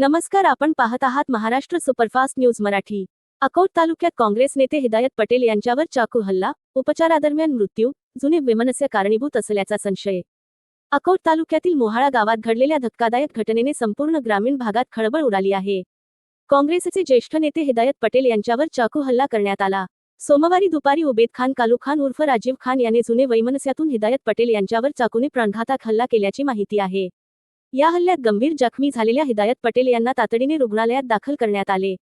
नमस्कार आपण पाहत आहात महाराष्ट्र सुपरफास्ट न्यूज मराठी. अकोट तालुक्यात काँग्रेस नेते हिदायत पटेल यांच्यावर चाकू हल्ला उपचारादरम्यान मृत्यू जुने विमनस्य कारणीभूत असल्याचा संशय. अकोट तालुक्यातील मोहाळा गावात घडलेल्या धक्कादायक घटनेने संपूर्ण ग्रामीण भागात खळबळ उडाली आहे. काँग्रेसचे ज्येष्ठ नेते हिदायत पटेल यांच्यावर चाकू हल्ला करण्यात आला. सोमवारी दुपारी उबेद खान कालू खान उर्फ राजीव खान याने जुने वैमनस्यातून हिदायत पटेल यांच्यावर चाकूने प्राणघातक हल्ला केल्याची माहिती आहे. या हल्ल्यात गंभीर जखमी झालेल्या हिदायत पटेल यांना तातडीने रुग्णालयात दाखल करण्यात आले.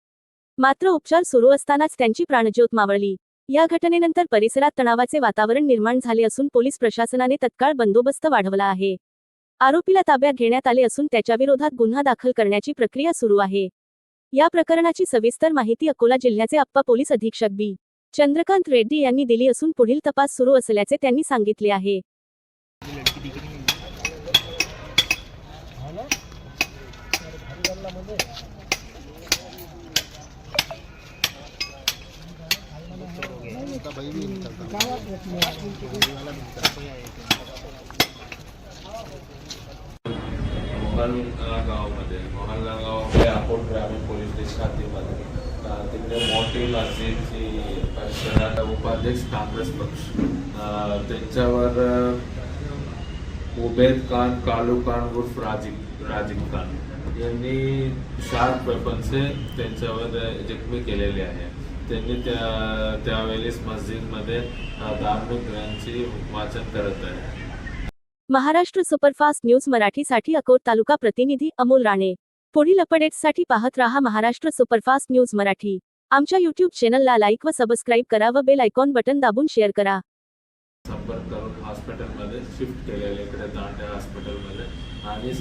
मात्र उपचार सुरू असतानाच त्यांची प्राणज्योत मावळली. या घटनेनंतर परिसरात तणावाचे वातावरण निर्माण झाले असून पोलीस प्रशासनाने तत्काळ बंदोबस्त वाढवला आहे. आरोपीला ताब्यात घेण्यात आले असून त्याच्याविरोधात गुन्हा दाखल करण्याची प्रक्रिया सुरू आहे. या प्रकरणाची सविस्तर माहिती अकोला जिल्ह्याचे अप्पा पोलीस अधीक्षक बी. चंद्रकांत रेड्डी यांनी दिली असून पुढील तपास सुरू असल्याचे त्यांनी सांगितले आहे. मोहनला गावामध्ये मोहनला गावामध्ये ग्रामीण पोलीस स्टेशन तिकडे मोठी मस्जिदची उपाध्यक्ष काँग्रेस पक्ष. त्यांच्यावर उबेद खान कालू खान उर्फ राजीव राजीव खान. यांनी शार्प वेपनचे त्यांच्यावर जखमी केलेले आहे. त्यांनी त्या त्यावेळेस मस्जिदमध्ये धार्मिक ग्रंथांची वाचन करत आहे. महाराष्ट्र सुपरफास्ट न्यूज मराठीसाठी अकोट तालुका प्रतिनिधी अमोल राणे. पुढील अपडेट्ससाठी पाहत रहा महाराष्ट्र सुपरफास्ट न्यूज मराठी. आमच्या युट्यूब चॅनलला लाईक व सबस्क्राईब करा व बेल आयकॉन बटन दाबून शेअर करा. संपर्क करून हॉस्पिटलमध्ये शिफ्ट केलेले इकडे दांड्या हॉस्पिटलमध्ये आणि